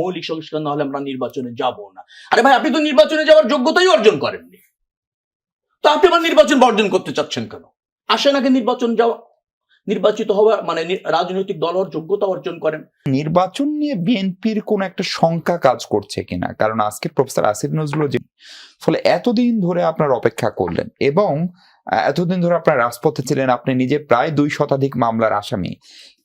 মৌলিক সংস্কার না হলে আমরা নির্বাচনে যাব না। আরে ভাই, আপনি তো নির্বাচনে যাওয়ার যোগ্যতাই অর্জন করেননি। তো আপনি আবার নির্বাচন বর্জন করতে চাচ্ছেন কেন? আসেন আগে নির্বাচন যাওয়া। নির্বাচিত হওয়ার মানে রাজনৈতিক দল যোগ্যতা অর্জন করেন। নির্বাচন নিয়ে বিএনপির কোন একটা শঙ্কা কাজ করছে কিনা? কারণ আজকে প্রফেসর আসিফ নজরুল ফলে এতদিন ধরে আপনার অপেক্ষা করলেন এবং এতদিন ধরে আপনার রাজপথে ছিলেন, আপনি নিজে প্রায় দুই শতাধিক মামলার আসামি।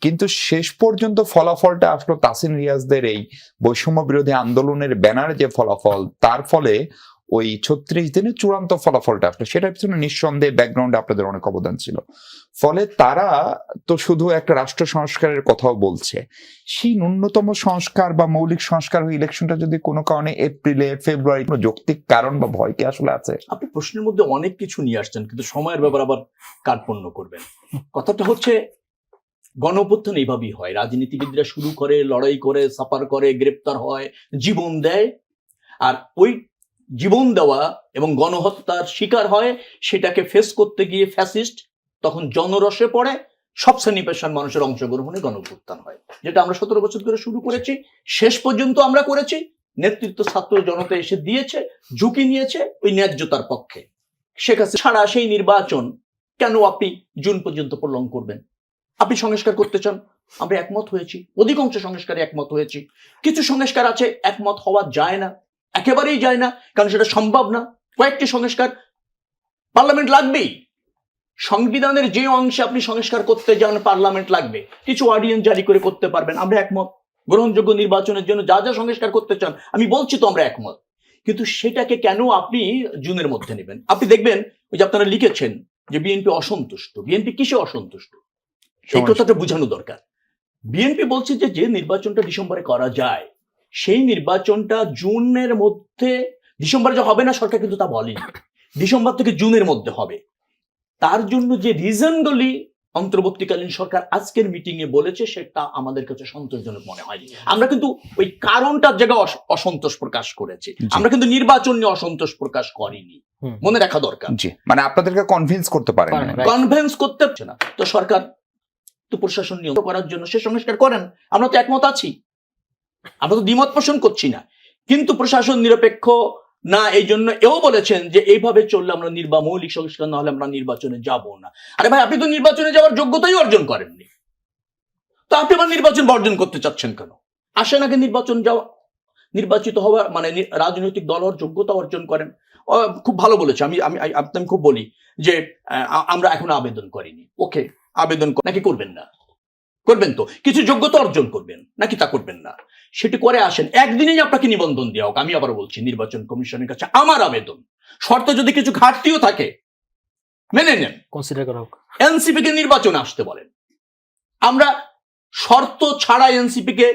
কিন্তু শেষ পর্যন্ত ফলাফলটা আসলো তাসিন রিয়াজদের এই বৈষম্য বিরোধী আন্দোলনের ব্যানার যে ফলাফল, তার ফলে ওই ছত্রিশ দিনে চূড়ান্ত ফলাফলটা আসলো। সেটার পিছনে নিঃসন্দেহে ব্যাকগ্রাউন্ডে আপনাদের অনেক অবদান ছিল। ফলে তারা তো শুধু একটা রাষ্ট্র সংস্কারের কথাও বলছে। সেই ন্যূনতম সংস্কার বা মৌলিক সংস্কার ওই ইলেকশনটা যদি কোনো কারণে এপ্রিলে ফেব্রুয়ারি কোনো যৌক্তিক কারণ বা ভয় কি আসলে আছে? আপনি প্রশ্নের মধ্যে অনেক কিছু নিয়ে আসছেন, কিন্তু সময়ের ব্যাপার আবার কার্পণ্য করবেন। কথাটা হচ্ছে, গণঅভ্যুত্থান এইভাবেই হয়। রাজনীতিবিদরা শুরু করে, লড়াই করে, সাফার করে, গ্রেপ্তার হয়, জীবন দেয়। আর ওই জীবন দেওয়া এবং গণহত্যার শিকার হয়, সেটাকে ফেস করতে গিয়ে ফ্যাসিস্ট তখন জনরসে পড়ে, সব শ্রেণি পেশার মানুষের অংশগ্রহণে গণঅভ্যুত্থান হয়, যেটা আমরা সতেরো বছর ধরে শুরু করেছি, শেষ পর্যন্ত আমরা করেছি, নেতৃত্ব ছাত্র জনতা এসে দিয়েছে, ঝুঁকি নিয়েছে ওই ন্যায্যতার পক্ষে। শেখ হাসিনা ছাড়া সেই নির্বাচন কেন আপনি জুন পর্যন্ত প্রলং করবেন? আপনি সংস্কার করতে চান? আমরা একমত হয়েছি, অধিকাংশ সংস্কারে একমত হয়েছি, কিছু সংস্কার আছে, একমত হওয়া যায় না। একেবারেই যায় না কারণ সেটা সম্ভব না। কয়েকটি সংস্কার পার্লামেন্ট লাগবেই। সংবিধানের যে অংশে আপনি সংস্কার করতে যান পার্লামেন্ট লাগবে। কিছু অডিয়েন্স জারি করে করতে পারবেন আমরা একমত। গ্রহণযোগ্য নির্বাচনের জন্য যা যা সংস্কার করতে চান আমি বলছি তো আমরা একমত। কিন্তু সেটাকে কেন আপনি জুনের মধ্যে নেবেন? আপনি দেখবেন ওই যে আপনারা লিখেছেন যে বিএনপি অসন্তুষ্ট। বিএনপি কিসে অসন্তুষ্ট? এই কথাটা বোঝানো দরকার। বিএনপি বলছে যে যে নির্বাচনটা ডিসেম্বরে করা যায় সেই নির্বাচনটা জুনের মধ্যে ডিসেম্বরে যে হবে না সরকার কিন্তু তা বলেনি। ডিসেম্বর থেকে জুনের মধ্যে হবে। তার জন্য যে রিজনগুলি অন্তর্বর্তীকালীন সরকার আজকের মিটিং এ বলেছে সেটা আমাদের কাছে সন্তোষজনক মনে হয়নি। আমরা কিন্তু ওই কারণটার জায়গায় অসন্তোষ প্রকাশ করেছি। আমরা কিন্তু নির্বাচন নিয়ে অসন্তোষ প্রকাশ করিনি। মনে রাখা দরকার। জি। মানে আপনাদেরকে কনভিন্স করতে পারে right. করতে পারছে না। তো সরকার তো প্রশাসন নিয়ন্ত্রণ করার জন্য সে সংস্কার করেন। আমরা তো একমত আছি। আমরা তো দ্বিমত পোষণ করছি না। কিন্তু প্রশাসন নিরপেক্ষ না, এই জন্য এও বলেছেন যে এইভাবে চললে আমরা নির্বা, মৌলিক সংস্কার না হলে আমরা নির্বাচনে যাব না। আরে ভাই, আপনি তো নির্বাচনে যাওয়ার যোগ্যতাই অর্জন করেননি। তো আপনি আবার নির্বাচন বর্জন করতে চাচ্ছেন কেন? আসেন আগে নির্বাচন যাওয়া। নির্বাচিত হওয়ার মানে রাজনৈতিক দল যোগ্যতা অর্জন করেন। খুব ভালো বলেছে। আমি আমি আমি খুব বলি যে আমরা এখনও আবেদন করিনি। ওকে, আবেদন নাকি করবেন না? করবেন তো? কিছু যোগ্যতা অর্জন করবেন নাকি তা করবেন না? সেটি করে আসেন। একদিনেই আপনাকে নিবন্ধন দেওয়া হোক আমি আবার বলছি নির্বাচন কমিশনের কাছে আমার আবেদন। শর্ত যদি কিছু ঘাটতিও থাকে মেনে নেন। কনসিডার করা হোক। এনসিপি কে নির্বাচনে আসতে বলেন। আমরা শর্ত ছাড়া এনসিপি কে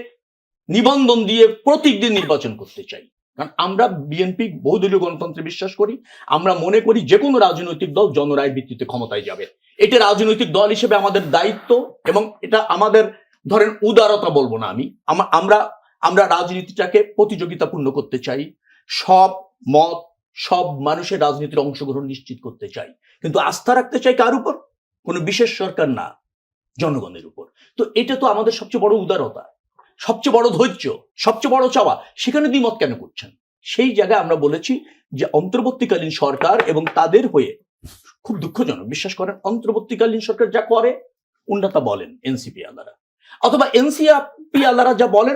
নিবন্ধন দিয়ে প্রতীক দিয়ে নির্বাচন করতে চাই। কারণ আমরা বিএনপি বহুদলীয় গণতন্ত্রে বিশ্বাস করি আমরা মনে করি যে কোনো রাজনৈতিক দল জনরায় ভিত্তিতে ক্ষমতায় যাবে। এটা রাজনৈতিক দল হিসেবে আমাদের দায়িত্ব এবং এটা আমাদের, ধরেন উদারতা বলব না আমি আমরা আমরা রাজনীতিটাকে প্রতিযোগিতাপূর্ণ করতে চাই, সব মত, সব মানুষের রাজনীতির অংশগ্রহণ নিশ্চিত করতে চাই। কিন্তু আস্থা রাখতে চাই কার উপর? কোনো বিশেষ সরকার না, জনগণের উপর। তো এটা তো আমাদের সবচেয়ে বড় উদারতা, সবচেয়ে বড় ধৈর্য, সবচেয়ে বড় চাওয়া। সেখানে দ্বিমত কেন করছেন? সেই জায়গায় আমরা বলেছি যে অন্তর্বর্তীকালীন সরকার এবং তাদের হয়ে খুব দুঃখজনক। বিশ্বাস করেন, অন্তর্বর্তীকালীন সরকার যা করে উন্নতা বলেন এনসিপি আলারা অথবা এনসিপি আলারা যা বলেন